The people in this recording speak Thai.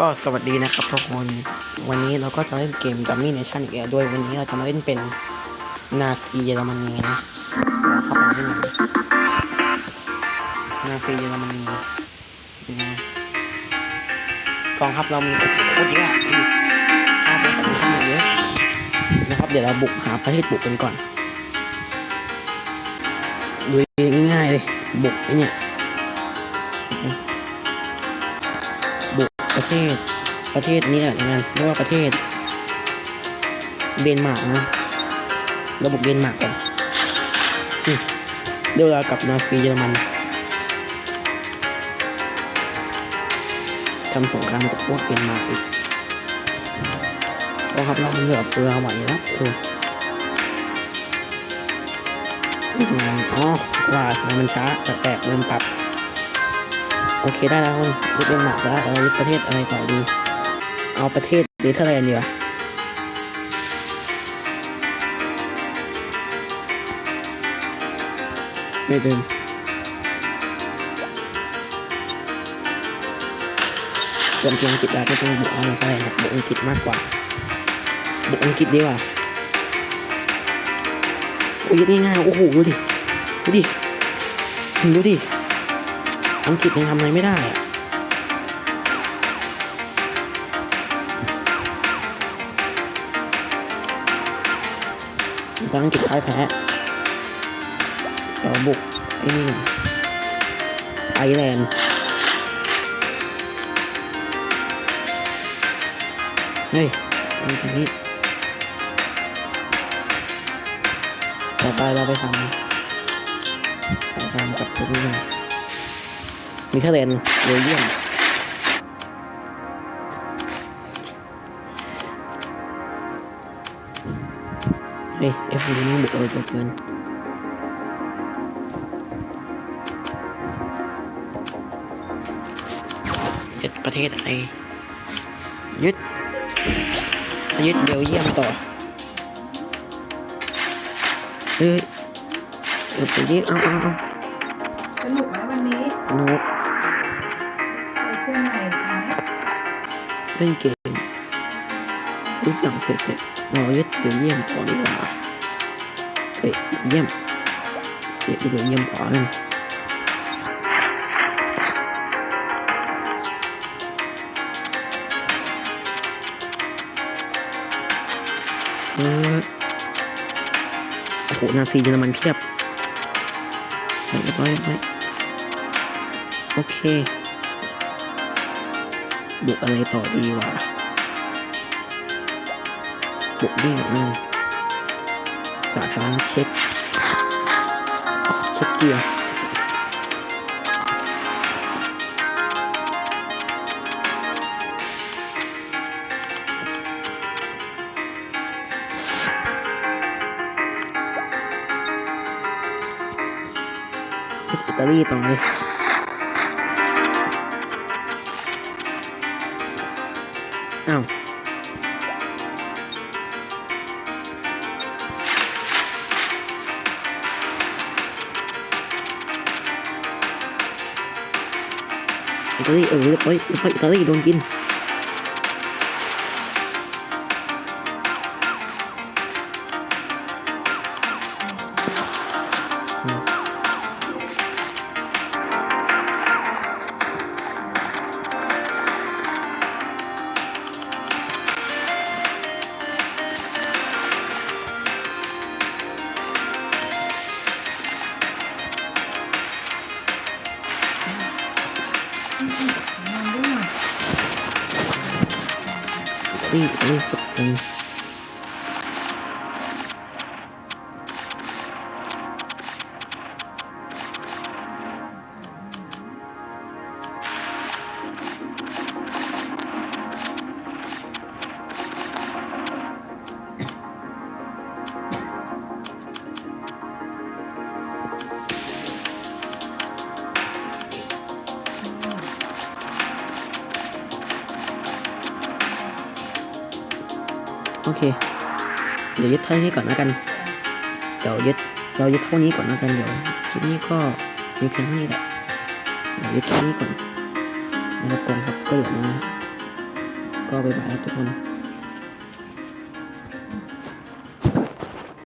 ก็สวัสดีนะครับทุกคน วันนี้เราก็จะเล่นเกม Dummy Nation อีกแล้วด้วย วันนี้เราจะมาเล่นเป็นนาซีเยอรมนีนะเราเข้าไปที่ไหนนาซีเยอรมนีนะกองทัพเรามีโคตรเยอะข้าวเป็นข้าวเยอะนะครับ เดี๋ยวเราบุกหาประเทศบุกกันก่อนดูง่ายเลยบุกไอเนี่ย เทศ ประเทศนี้แหละงานเรียกว่าประเทศ เดนมาร์กนะราบุกเดนมาร์กกันอืมเดี๋ยวเรากลับนาซีเยอรมันทำสงครามกับพวกเดนมาร์กอีกกองทัพเรามันเหลือเฟือไหวแล้วเอออืมอ๋อว่ามันช้าแปลกเริ่มปรับ โอเคได้แล้วคุณยึดเป็นหนักแล้วเรายึดประเทศอะไรต่อดี เอาประเทศเนเธอร์แลนด์ดีกว่าไม่เดินเตรียมทีมอังกฤษแล้วก็ต้องบุกอาเนเธอร์แลนด์บุกอังกฤษมากกว่าบุกอังกฤษดีกว่าโอ้ยึดง่ายๆโอ้โหดูดิดูดิดูดิ อังกฤษยังทำอะไรไม่ได้อะตอนอังกฤษพ่ายแพ้เดี๋ยวบุกไอ้นี่ไอร์แลนด์เฮ้ยเอาตรงนี้ ต่อไปเราไปทำสงครามกับพวกนี้ กันมีเทอร์เลนด์เบลเยียมเฮ้ยเอฟดีนี่บุกเลยเยอะเกินยึดประเทศอะไรยึดยึดเบลเยียมต่อเฮ้ยเออไปยึดเอาเอาเอาสนุกไหมวันนี้โน้ต ล่นเกมทุกอย่างเสร็จเสร็จเรายึดเบลเยียมต่อดีกว่าเฮ้ยเบลเยียมยึดเบลเยียมต่อกันเออโอ้โหนาซีเยอรมันเพียบเรียบร้อยเรียบร้อยโอเค บุกอะไรต่อดีวะบุกนี่อืมสาธารณเช็คเช็คเกียร์ยึดอิตาลีต่อเล อ้าวอิตาลีเออเรียบร้อยเรียบร้อยอิตาลีโดนกินอืม อิ โอเค เดี๋ยวยึดเท่านี้ก่อนแล้วกัน เดี๋ยวยึดเรายึดเท่านี้ก่อนแล้วกันเดี๋ยวคลิปนี้ก็มีเพียงเท่านี้แหละเดี๋ยวยึดเท่านี้ก่อนแล้วกองทัพก็เหลือน้อยก็บายบายครับทุกคน